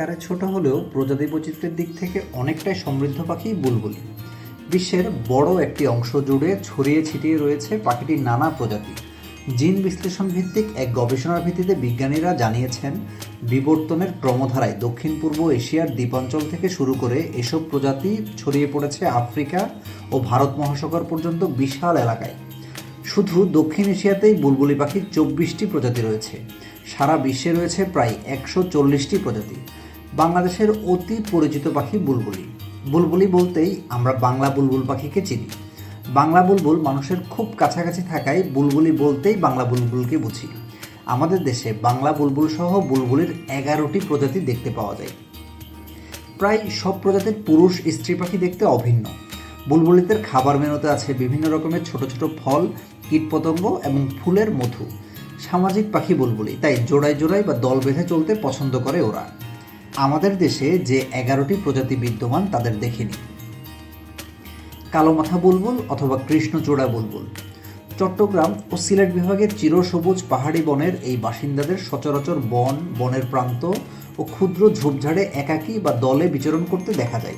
আকারে ছোট হলেও প্রজাতি বৈচিত্র্যের দিক থেকে অনেকটাই সমৃদ্ধ পাখি বুলবুলি। বিশ্বের বড় একটি অংশ জুড়ে ছড়িয়ে ছিটিয়ে রয়েছে পাখিটির নানা প্রজাতি। জিন বিশ্লেষণ ভিত্তিক এক গবেষণার ভিত্তিতে বিজ্ঞানীরা জানিয়েছেন, বিবর্তনের ক্রমধারায় দক্ষিণ পূর্ব এশিয়ার দ্বীপাঞ্চল থেকে শুরু করে এসব প্রজাতি ছড়িয়ে পড়েছে আফ্রিকা ও ভারত মহাসাগর পর্যন্ত বিশাল এলাকায়। শুধু দক্ষিণ এশিয়াতেই বুলবুলি পাখির চব্বিশটি প্রজাতি রয়েছে। সারা বিশ্বে রয়েছে প্রায় একশো চল্লিশটি প্রজাতি। বাংলাদেশের অতি পরিচিত পাখি বুলবুলি। বুলবুলি বলতেই আমরা বাংলা বুলবুল পাখিকে চিনি। বাংলা বুলবুল মানুষের খুব কাছাকাছি থাকায় বুলবুলি বলতেই বাংলা বুলবুলকে বুঝি। আমাদের দেশে বাংলা বুলবুল সহ বুলবুলির এগারোটি প্রজাতি দেখতে পাওয়া যায়। প্রায় সব প্রজাতির পুরুষ স্ত্রী পাখি দেখতে অভিন্ন। বুলবুলিদের খাবার মেনুতে আছে বিভিন্ন রকমের ছোট ছোট ফল, কীটপতঙ্গ এবং ফুলের মধু। সামাজিক পাখি বুলবুলি, তাই জোড়ায় জোড়ায় বা দল বেঁধে চলতে পছন্দ করে ওরা। আমাদের দেশে যে এগারোটি প্রজাতি বিদ্যমান, তাদের দেখিনি কালো মাথা বুলবুল অথবা কৃষ্ণচূড়া বুলবুল। চট্টগ্রাম ও সিলেট বিভাগের চিরসবুজ পাহাড়ি বনের এই বাসিন্দাদের সচরাচর বন, বনের প্রান্ত ও ক্ষুদ্র ঝোপঝাড়ে একাকী বা দলে বিচরণ করতে দেখা যায়।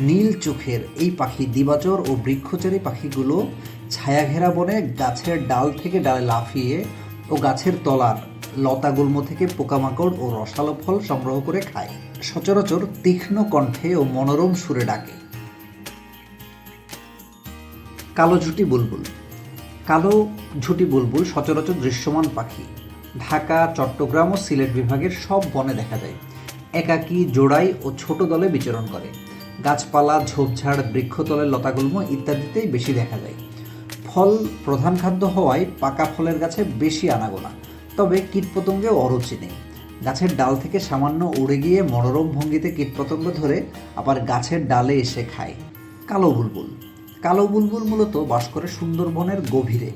নীল চোখের এই পাখি দিবাচর ও বৃক্ষচারী পাখিগুলো ছায়াঘেরা বনে গাছের ডাল থেকে ডালে লাফিয়ে ও গাছের তলার লতাগুল্ম থেকে পোকামাকড় ও রসালো ফল সংগ্রহ করে খায়। সচরাচর তীক্ষ্ণ কণ্ঠে ও মনোরম সুরে ডাকে। কালো ঝুটি বুলবুল। কালো ঝুটি বুলবুল সচরাচর দৃশ্যমান পাখি। ঢাকা, চট্টগ্রাম ও সিলেট বিভাগের সব বনে দেখা যায়। একাকী, জোড়াই ও ছোট দলে বিচরণ করে। গাছপালা, ঝোপঝাড় বৃক্ষতলের লতাগুল্ম ইত্যাদিতেই বেশি দেখা যায়। ফল প্রধান খাদ্য হওয়ায় পাকা ফলের গাছে বেশি আনাগোনা। তবে কীটপতঙ্গে অরুচি নেই। গাছের ডাল থেকে সামান্য উড়ে গিয়ে মনোরম ভঙ্গিতে কীটপতঙ্গ ধরে আবার গাছের ডালে এসে খায়। কালো বুলবুল। কালো বুলবুল মূলত বাস করে সুন্দরবনের গভীরে।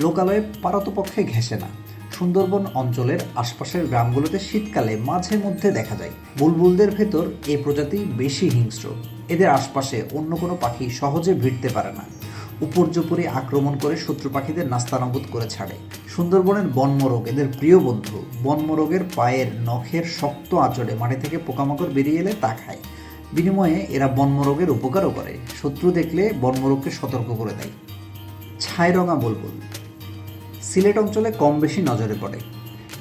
লোকালয়ে পারতপক্ষে ঘেঁষে না। সুন্দরবন অঞ্চলের আশপাশের গ্রামগুলোতে শীতকালে মাঝে মধ্যে দেখা যায়। বুলবুলদের ভেতর এই প্রজাতি বেশি হিংস্র। এদের আশপাশে অন্য কোনো পাখি সহজে ভিড়তে পারে না। উপর্যুপরি আক্রমণ করে শত্রু পাখিদের নাস্তানাবুদ করে ছাড়ে। সুন্দরবনের বনমোরগ এদের প্রিয় বন্ধু বনমোরগের পায়ের নখের শক্ত আঁচড়ে মাটি থেকে পোকামাকড় বেরিয়ে এলে তা খায়। বিনিময়ে এরা বনমোরগের উপকারও করে। শত্রু দেখলে বনমোরগকে সতর্ক করে দেয়। ছাইরঙা বুলবুল। সিলেট অঞ্চলে কম বেশি নজরে পড়ে।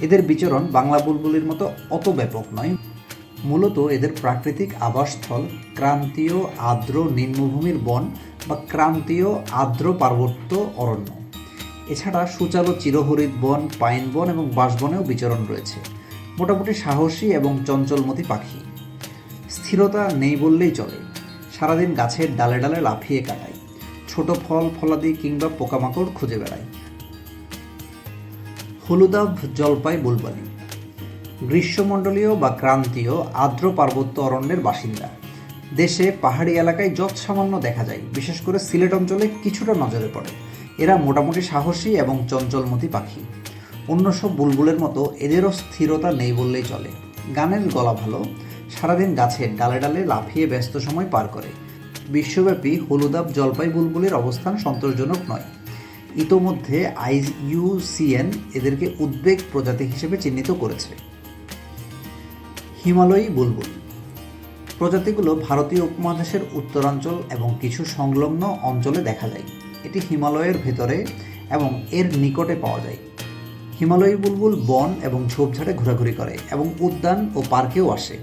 এদের বিচরণ বাংলা বুলবুলির মতো অত ব্যাপক নয়। মূলত এদের প্রাকৃতিক আবাসস্থল, ক্রান্তীয়, আর্দ্র নিম্নভূমির বন বা ক্রান্তীয় আর্দ্র পার্বত্য অরণ্য। এছাড়া সুচালো চিরহরিত বন, পাইন বন এবং বাঁশবনেও বিচরণ রয়েছে। মোটামুটি সাহসী এবং চঞ্চলমতি পাখি। স্থিরতা নেই বললেই চলে। সারাদিন গাছের ডালে ডালে লাফিয়ে কাটায়। ছোট ফল, ফলাদি কিংবা পোকামাকড় খুঁজে বেড়ায়। হলুদাভ জলপাই বুলবালি। গ্রীষ্মমণ্ডলীয় বা ক্রান্তীয় আর্দ্র পার্বত্য অরণ্যের বাসিন্দা। দেশে পাহাড়ি এলাকায় যৎ সামান্য দেখা যায়। বিশেষ করে সিলেট অঞ্চলে কিছুটা নজরে পড়ে। এরা মোটামুটি সাহসী এবং চঞ্চলমতি পাখি। অন্য সব বুলবুলের মতো এদেরও স্থিরতা নেই বললেই চলে। গানের গলা ভালো, সারাদিন গাছের ডালে ডালে লাফিয়ে ব্যস্ত সময় পার করে। বিশ্বব্যাপী হলুদাব জলপাই বুলবুলের অবস্থান সন্তোষজনক নয়। ইতোমধ্যে আইইউসিএন এদেরকে উদ্বেগ প্রজাতি হিসেবে চিহ্নিত করেছে। হিমালয়ী বুলবুল। প্রজাতিগুলো ভারতীয় উপমহাদেশের উত্তরাঞ্চল এবং কিছু সংলগ্ন অঞ্চলে দেখা যায়। এটি হিমালয়ের ভেতরে এবং এর নিকটে পাওয়া যায়। হিমালয়ী বুলবুল বন এবং ঝোপঝাড়ে ঘোরাঘুরি করে এবং উদ্যান ও পার্কেও আসে।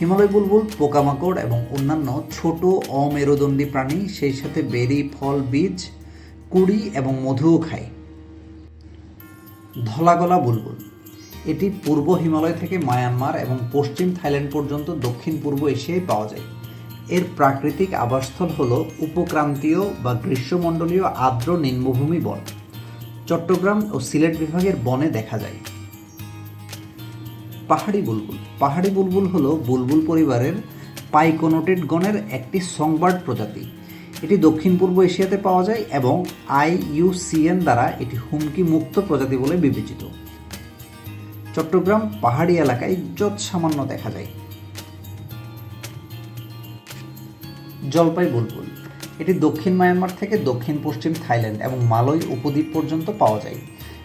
হিমালয় বুলবুল, পোকামাকড় এবং অন্যান্য ছোট অমেরুদণ্ডী প্রাণী সেই সাথে বেরি, ফল, বীজ, কুড়ি এবং মধুও খায়। ধলাগলা বুলবুল এটি পূর্ব হিমালয় থেকে মায়ানমার এবং পশ্চিম থাইল্যান্ড পর্যন্ত দক্ষিণ পূর্ব এশিয়ায় পাওয়া যায়। এর প্রাকৃতিক আবাসস্থল হল উপক্রান্তীয় বা গ্রীষ্মমণ্ডলীয় আর্দ্র নিম্নভূমি বন। চট্টগ্রাম ও সিলেট বিভাগের বনে দেখা যায়। পাহাড়ি বুলবুল। পাহাড়ি বুলবুল হলো বুলবুল পরিবারের পাইকোনোটেড গণের একটি সংবার্ড প্রজাতি। এটি দক্ষিণ পূর্ব এশিয়াতে পাওয়া যায় এবং আইইউসিএন দ্বারা এটি হুমকি মুক্ত প্রজাতি বলে বিবেচিত। চট্টগ্রাম পাহাড়ি এলাকায় যৎ সামান্য দেখা যায়। জলপাই বুলবুল। এটি দক্ষিণ মায়ানমার থেকে দক্ষিণ পশ্চিম থাইল্যান্ড এবং মালয় উপদ্বীপ পর্যন্ত পাওয়া যায়।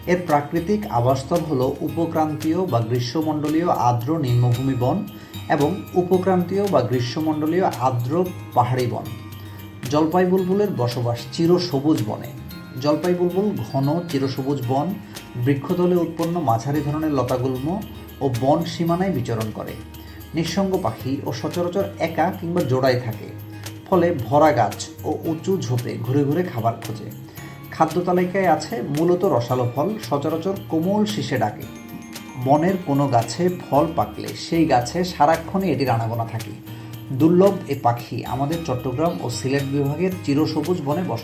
এর প্রাকৃতিক আবাসস্থল হল উপক্রান্তীয় বা গ্রীষ্মমণ্ডলীয় আর্দ্র নিম্নভূমি বন এবং উপক্রান্তীয় বা গ্রীষ্মমণ্ডলীয় আর্দ্র পাহাড়ি বন। জলপাই বুলবুলের বসবাস চিরসবুজ বনে। জলপাই বুলবুল ঘন, চিরসবুজ বন, বৃক্ষতলে উৎপন্ন মাঝারি ধরনের লতাগুল্ম ও বন সীমানায় বিচরণ করে। নিঃসঙ্গ পাখি ও সচরাচর একা কিংবা জোড়ায় থাকে। ফলে ভরা গাছ ও উঁচু ঝোপে ঘুরে ঘুরে খাবার খোঁজে। খাদ্য তালিকায় আছে মূলত রসালো ফল, সচরাচর কোমল শীষে ডাকে। বনের কোনো গাছে ফল পাকলে সেই গাছে সারাক্ষণই এটির আনাগোনা থাকে। দুর্লভ এ পাখি আমাদের চট্টগ্রাম ও সিলেট বিভাগের চিরসবুজ বনে বস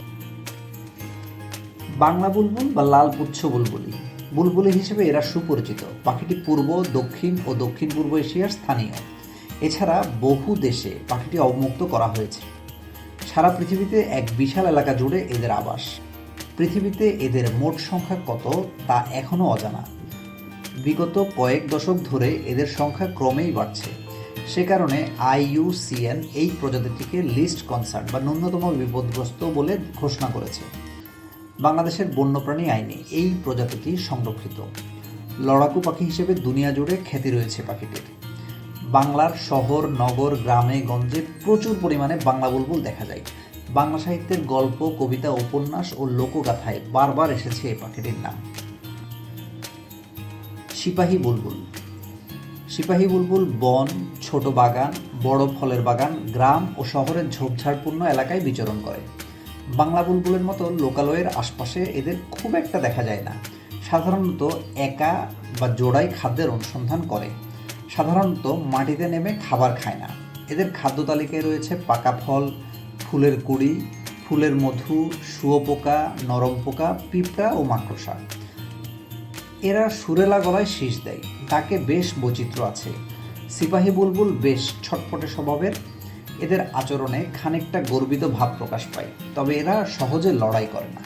বাংলা বুলবুল বা লাল পুচ্ছ বুলবুলি। বুলবুলি হিসেবে এরা সুপরিচিত। পাখিটি পূর্ব, দক্ষিণ ও দক্ষিণ পূর্ব এশিয়ার স্থানীয়। এছাড়া বহু দেশে পাখিটি অবমুক্ত করা হয়েছে। সারা পৃথিবীতে এক বিশাল এলাকা জুড়ে এদের আবাস। পৃথিবীতে এদের মোট সংখ্যা কত তা এখনও অজানা। বিগত কয়েক দশক ধরে এদের সংখ্যা ক্রমেই বাড়ছে। সে কারণে আইইউসিএন এই প্রজাতিটিকে লিস্ট কনসার্ন বা ন্যূনতম বিপদগ্রস্ত বলে ঘোষণা করেছে। বাংলাদেশের বন্যপ্রাণী আইনে এই প্রজাতিটি সংরক্ষিত। লড়াকু পাখি হিসেবে দুনিয়া জুড়ে খ্যাতি রয়েছে পাখিটির। বাংলার শহর, নগর, গ্রামে, গঞ্জে প্রচুর পরিমাণে বাংলা বুলবুল দেখা যায়। বাংলা সাহিত্যের গল্প, কবিতা, উপন্যাস ও লোকগাথায় বারবার এসেছে এই পাখিটির নাম। সিপাহী বুলবুল। সিপাহী বুলবুল বন, ছোট বাগান, বড় ফলের বাগান, গ্রাম ও শহরের ঝোপঝাড়পূর্ণ এলাকায় বিচরণ করে। বাংলা বুলবুলের মতো লোকালয়ের আশপাশে এদের খুব একটা দেখা যায় না। সাধারণত একা বা জোড়ায় খাদ্যের অনুসন্ধান করে। সাধারণত মাটিতে নেমে খাবার খায় না। এদের খাদ্য তালিকায় রয়েছে পাকা ফল, ফুলের কুড়ি ফুলের মধু শুয়োপোকা নরম পোকা, পিঁপড়া ও মাকড়সা। এরা সুরেলা গলায় শীষ দেয়। তাকে বেশ বৈচিত্র্য আছে। সিপাহী বুলবুল বেশ ছটফটে স্বভাবের এদের আচরণে খানিকটা গর্বিত ভাব প্রকাশ পায় তবে এরা সহজে লড়াই করে না।